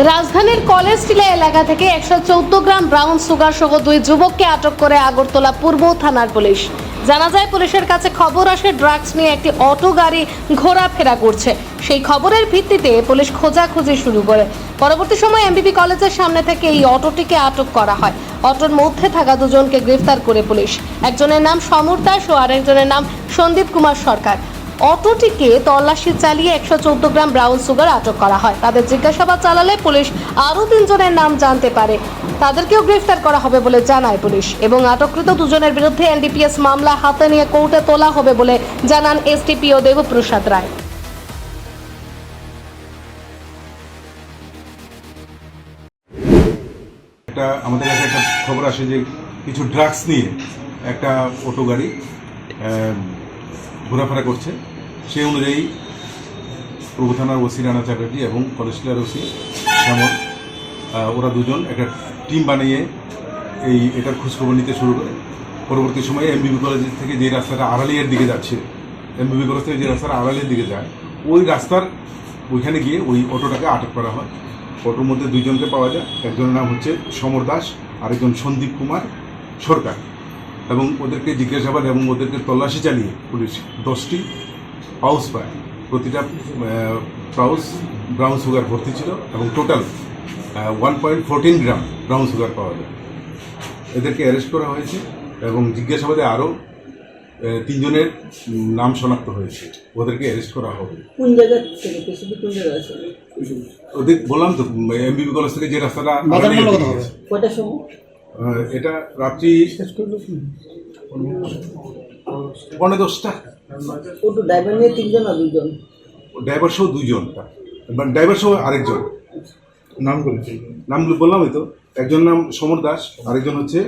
রাজধানীর কলেজ টিলা এলাকা থেকে একশো চৌদ্দ গ্রাম ব্রাউন সুগার সহ দুই যুবককে আটক করে আগরতলা পূর্ব থানার পুলিশ। জানা যায়, পুলিশের কাছে খবর আসে, ড্রাগস নিয়ে একটি অটো গাড়ি ঘোরাফেরা করছে। সেই খবরের ভিত্তিতে পুলিশ খোঁজাখুঁজি শুরু করে। পরবর্তী সময় এমবিবি কলেজের সামনে থেকে এই অটোটিকে আটক করা হয়। অটোর মধ্যে থাকা দুজনকে গ্রেফতার করে পুলিশ। একজনের নাম সমর দাস ও আরেকজনের নাম সন্দীপ কুমার সরকার। অটোটিকে তল্লাশি চালিয়ে একশো চোদ্দ গ্রাম ব্রাউন সুগার আটক করা হয়। তাদের জিজ্ঞাসাবাদ চালালে পুলিশ আরও তিনজনের নাম জানতে পারে। তাদেরকেও গ্রেফতার করা হবে বলে জানায় পুলিশ এবং আটককৃত দুজনের বিরুদ্ধে এনডিপিএস মামলা হাতে নিয়ে কোর্টে তোলা হবে বলে জানান এসটিপিও দেবপ্রসাদ রায়। একটা, আমাদের কাছে একটা খবর আসে যে কিছু ড্রাগস নিয়ে একটা অটো গাড়ি ঘোরাফেরা করছে। সেই অনুযায়ী পূর্ব থানার ওসি রানা চ্যাটার্জি এবং কলেজটিলার ওসি আহ, ওরা দুজন একটা টিম বানিয়ে এই এটার খোঁজখবর নিতে শুরু করে। পরবর্তী সময়ে এম এমবিবি কলেজ থেকে যে রাস্তাটা আড়ালিয়ার দিকে যাচ্ছে এম এমবিবি কলেজ থেকে যে রাস্তাটা আড়ালিয়ার দিকে যায় ওই রাস্তার ওইখানে গিয়ে ওই অটোটাকে আটক করা হয়। অটোর মধ্যে দুইজনকে পাওয়া যায়। একজনের নাম হচ্ছে সমর দাস আরেকজন সন্দীপ কুমার সরকার। এবং ওদেরকে জিজ্ঞাসাবাদ এবং ওদেরকে তল্লাশি চালিয়ে পুলিশ দশটি পাউস পায় প্রতিটা পাউস ব্রাউন সুগার ভর্তি ছিল এবং total one point fourteen gram brown sugar পাওয়া যায়। এদেরকে অ্যারেস্ট করা হয়েছে এবং জিজ্ঞাসাবাদে আরও তিনজনের নাম শনাক্ত হয়েছে। ওদেরকে অ্যারেস্ট করা হবে। কোন জায়গা থেকে? কোন জায়গা আছে? ওদের বললাম তো এমবিবি কলেজ থেকে যে রাস্তাটা। কয়টার সময়? এটা রাত্রি পনেরো দশটা ওটু ড্রাইভার নিয়ে তিনজন আর দুজন ড্রাইভার সহ দুইজন। মানে ড্রাইভার সহ আরেকজন। নামগুলো নামগুলো বললামই তো। একজন নাম সমর দাস আরেকজন হচ্ছে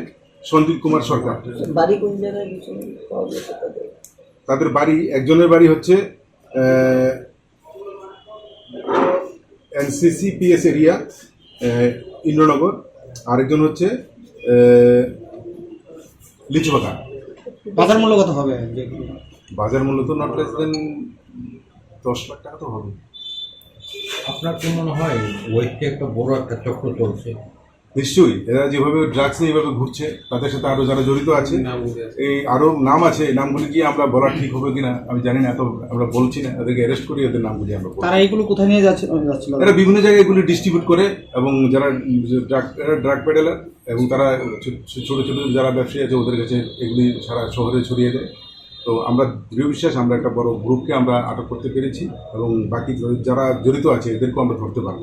সন্দীপ কুমার সরকার। বাড়ি কোন জায়গায় তাদের? বাড়ি একজনের বাড়ি হচ্ছে এনসিসি পিএস এরিয়া ইন্দ্রনগর। আরেকজন হচ্ছে লিচুবাগান বাজার মূল্য কত হবে? বাজার মূল্য তো নট লেস দেন দশ লাখ টাকা তো হবে। আপনার কি মনে হয় ওইতে একটা বড় একটা চক্র চলছে নিশ্চয়ই। এরা যেভাবে ড্রাগস নিয়ে এভাবে ঘুরছে তাদের সাথে আরও যারা জড়িত আছে এই আরও নাম আছে এই নামগুলি কি আমরা বলা ঠিক হবে কিনা আমি জানি না এত আমরা বলছি না এদেরকে অ্যারেস্ট করি এদের নামগুলি আমরা। তারা এইগুলো কোথায় নিয়ে যাচ্ছে এরা বিভিন্ন জায়গায় এগুলি ডিস্ট্রিবিউট করে এবং যারা ড্রাগ এরা ড্রাগ পেডেলার এবং তারা ছোট ছোট যারা ব্যবসায়ী আছে ওদের কাছে এগুলি সারা শহরে ছড়িয়ে দেয়। তো আমরা দৃঢ় বিশ্বাস আমরা একটা বড় গ্রুপকে আমরা আটক করতে পেরেছি এবং বাকি যারা জড়িত আছে এদেরকেও আমরা ধরতে পারব।